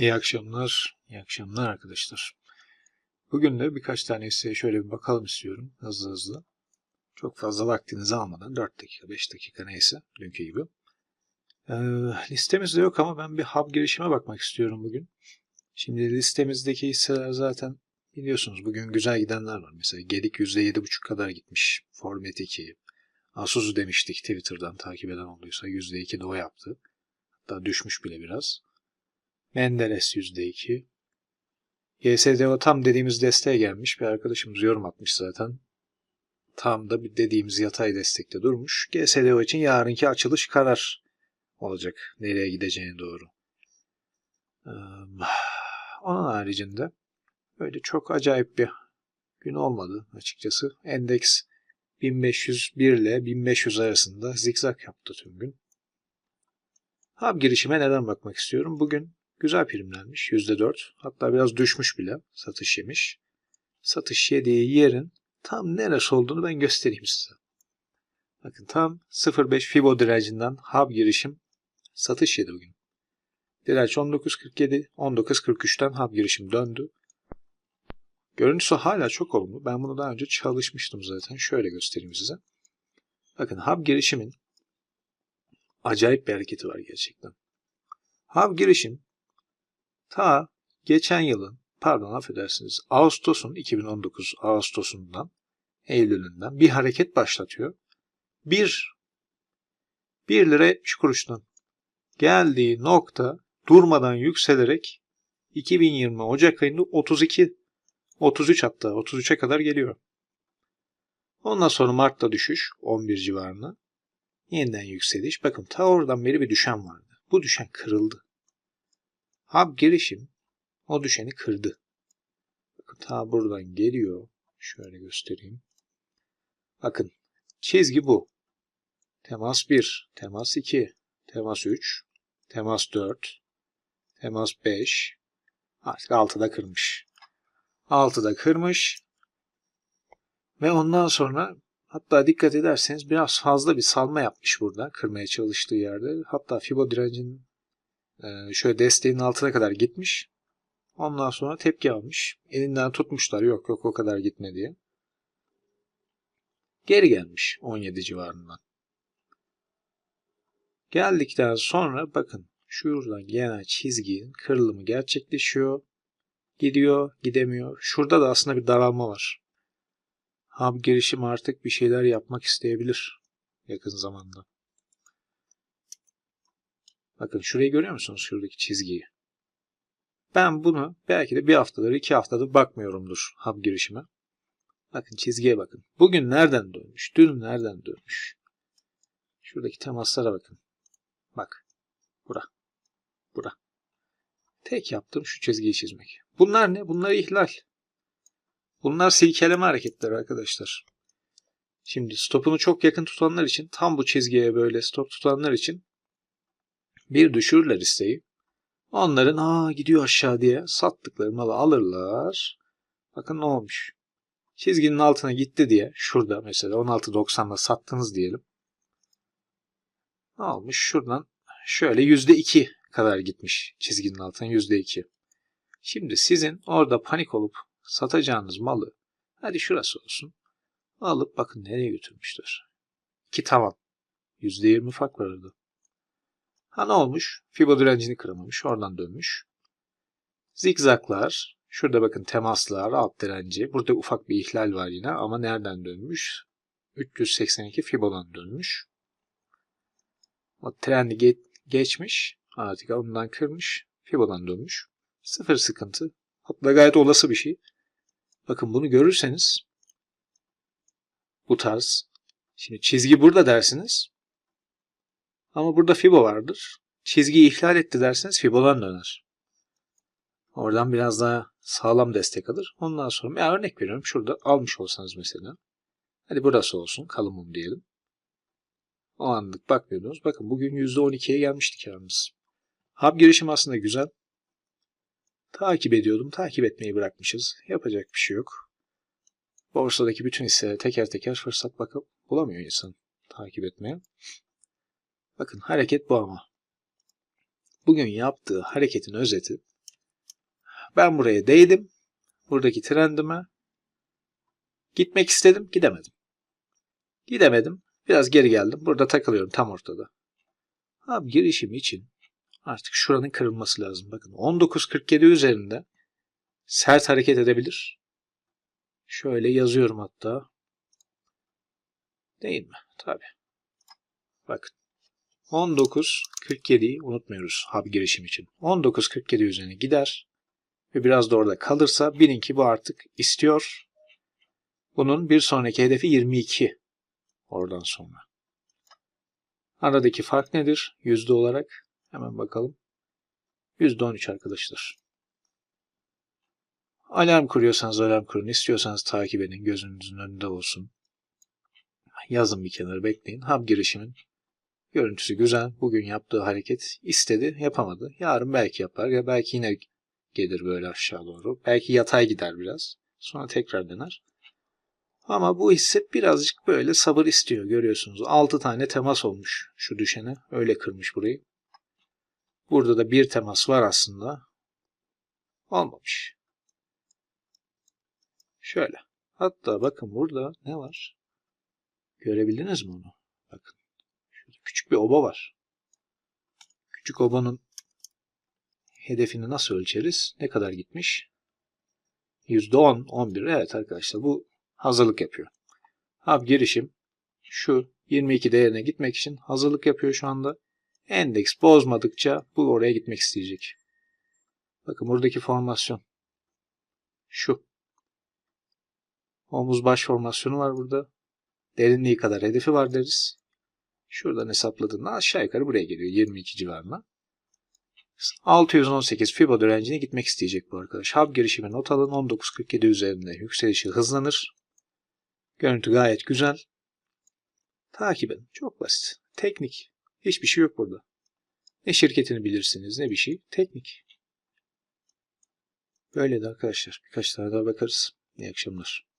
İyi akşamlar, iyi akşamlar arkadaşlar. Bugün de birkaç tane hisseye şöyle bir bakalım istiyorum hızlı hızlı. Çok fazla vaktinizi almadan 4 dakika, 5 dakika neyse dünkü gibi. Ee, listemizde yok ama ben bir hub girişime bakmak istiyorum bugün. Şimdi listemizdeki hisseler zaten biliyorsunuz bugün güzel gidenler var. Mesela Gedik %7,5 kadar gitmiş. Format 2. Asus'u demiştik Twitter'dan takip eden olduysa %2 de yaptı. Hatta düşmüş bile biraz. Menderes %2. GSDO tam dediğimiz desteğe gelmiş. Bir arkadaşımız yorum atmış zaten. Tam da dediğimiz yatay destekte durmuş. GSDO için yarınki açılış karar olacak. Nereye gideceğine doğru. Onun haricinde böyle çok acayip bir gün olmadı açıkçası. Endeks 1501 ile 1500 arasında zikzak yaptı tüm gün. Hub girişime neden bakmak istiyorum? Bugün Güzel primlenmiş. %4. Hatta biraz düşmüş bile. Satış yemiş. Satış yediği yerin tam neresi olduğunu ben göstereyim size. Bakın tam 0.5 Fibo direncinden hub girişim satış yedi bugün. Direnç 19.47, 19.43'ten hub girişim döndü. Görüntüsü hala çok olumlu. Ben bunu daha önce çalışmıştım zaten. Şöyle göstereyim size. Bakın hub girişimin acayip bir hareketi var gerçekten. Hub girişim ta geçen yılın pardon affedersiniz Ağustos'un 2019 Ağustos'undan Eylül'ünden bir hareket başlatıyor. Bir 1 lira 70 kuruştan geldiği nokta durmadan yükselerek 2020 Ocak ayında 32 33 hatta 33'e kadar geliyor. Ondan sonra Mart'ta düşüş 11 civarına. Yeniden yükseliş. Bakın ta oradan beri bir düşen vardı. Bu düşen kırıldı. Hub girişim o düşeni kırdı. Bakın ta buradan geliyor. Şöyle göstereyim. Bakın çizgi bu. Temas 1, temas 2, temas 3, temas 4, temas 5. Artık 6'da kırmış. 6'da kırmış. Ve ondan sonra hatta dikkat ederseniz biraz fazla bir salma yapmış burada kırmaya çalıştığı yerde. Hatta Fibo direncinin şöyle desteğin altına kadar gitmiş. Ondan sonra tepki almış. Elinden tutmuşlar. Yok yok o kadar gitme diye. Geri gelmiş 17 civarından. Geldikten sonra bakın şuradan gelen çizginin kırılımı gerçekleşiyor. Gidiyor, gidemiyor. Şurada da aslında bir daralma var. Hub girişim artık bir şeyler yapmak isteyebilir yakın zamanda. Bakın şurayı görüyor musunuz? Şuradaki çizgiyi. Ben bunu belki de bir haftadır, iki haftadır bakmıyorumdur hub girişime. Bakın çizgiye bakın. Bugün nereden dönmüş? Dün nereden dönmüş? Şuradaki temaslara bakın. Bak. Bura. Bura. Tek yaptığım şu çizgiyi çizmek. Bunlar ne? Bunlar ihlal. Bunlar silkeleme hareketleri arkadaşlar. Şimdi stopunu çok yakın tutanlar için tam bu çizgiye böyle stop tutanlar için bir düşürürler isteği. Onların aa gidiyor aşağı diye sattıkları malı alırlar. Bakın ne olmuş. Çizginin altına gitti diye şurada mesela 16.90'da sattınız diyelim. Ne olmuş? Şuradan şöyle %2 kadar gitmiş çizginin altına %2. Şimdi sizin orada panik olup satacağınız malı hadi şurası olsun. Alıp bakın nereye götürmüşler. İki tavan. %20 fark var orada. Ha ne olmuş? Fibo direncini kıramamış. Oradan dönmüş. Zikzaklar. Şurada bakın temaslar, alt direnci. Burada ufak bir ihlal var yine ama nereden dönmüş? 382 Fibo'dan dönmüş. O trendi ge geçmiş. Artık ondan kırmış. Fibo'dan dönmüş. Sıfır sıkıntı. Hatta gayet olası bir şey. Bakın bunu görürseniz bu tarz. Şimdi çizgi burada dersiniz. Ama burada Fibo vardır. Çizgiyi ihlal etti derseniz Fibo'dan döner. Oradan biraz daha sağlam destek alır. Ondan sonra ya örnek veriyorum şurada almış olsanız mesela. Hadi burası olsun kalın mum diyelim. O anlık bakmıyordunuz. Bakın bugün %12'ye gelmiştik karımız. Hub girişim aslında güzel. Takip ediyordum. Takip etmeyi bırakmışız. Yapacak bir şey yok. Borsadaki bütün hisselere teker teker fırsat bakıp bulamıyor insan takip etmeye. Bakın hareket bu ama. Bugün yaptığı hareketin özeti Ben buraya değdim. Buradaki trendime. Gitmek istedim. Gidemedim. Gidemedim. Biraz geri geldim. Burada takılıyorum tam ortada. Abi girişim için artık şuranın kırılması lazım. Bakın 19.47 üzerinde sert hareket edebilir. Şöyle yazıyorum hatta. Değil mi? Tabii. Bakın. 19.47'yi unutmuyoruz hub girişim için. 19.47 üzerine gider ve biraz da orada kalırsa bilin ki bu artık istiyor. Bunun bir sonraki hedefi 22 oradan sonra. Aradaki fark nedir? Yüzde olarak hemen bakalım. %13 arkadaşlar. Alarm kuruyorsanız alarm kurun. istiyorsanız takip edin. Gözünüzün önünde olsun. Yazın bir kenara bekleyin. Hub girişimin görüntüsü güzel. Bugün yaptığı hareket istedi, yapamadı. Yarın belki yapar ya belki yine gelir böyle aşağı doğru. Belki yatay gider biraz. Sonra tekrar dener. Ama bu hisse birazcık böyle sabır istiyor görüyorsunuz. 6 tane temas olmuş şu düşene. Öyle kırmış burayı. Burada da bir temas var aslında. Olmamış. Şöyle. Hatta bakın burada ne var? Görebildiniz mi onu? Bir oba var. Küçük obanın hedefini nasıl ölçeriz? Ne kadar gitmiş? %10, 11. Evet arkadaşlar bu hazırlık yapıyor. Hub girişim şu 22 değerine gitmek için hazırlık yapıyor şu anda. Endeks bozmadıkça bu oraya gitmek isteyecek. Bakın buradaki formasyon. Şu. Omuz baş formasyonu var burada. Derinliği kadar hedefi var deriz. Şuradan hesapladığında aşağı yukarı buraya geliyor 22 civarına. 618 Fibo direncine gitmek isteyecek bu arkadaş. Hub girişimi not alın 19.47 üzerinde yükselişi hızlanır. Görüntü gayet güzel. Takip edin. Çok basit. Teknik. Hiçbir şey yok burada. Ne şirketini bilirsiniz ne bir şey. Teknik. Böyle de arkadaşlar. Birkaç tane daha bakarız. İyi akşamlar.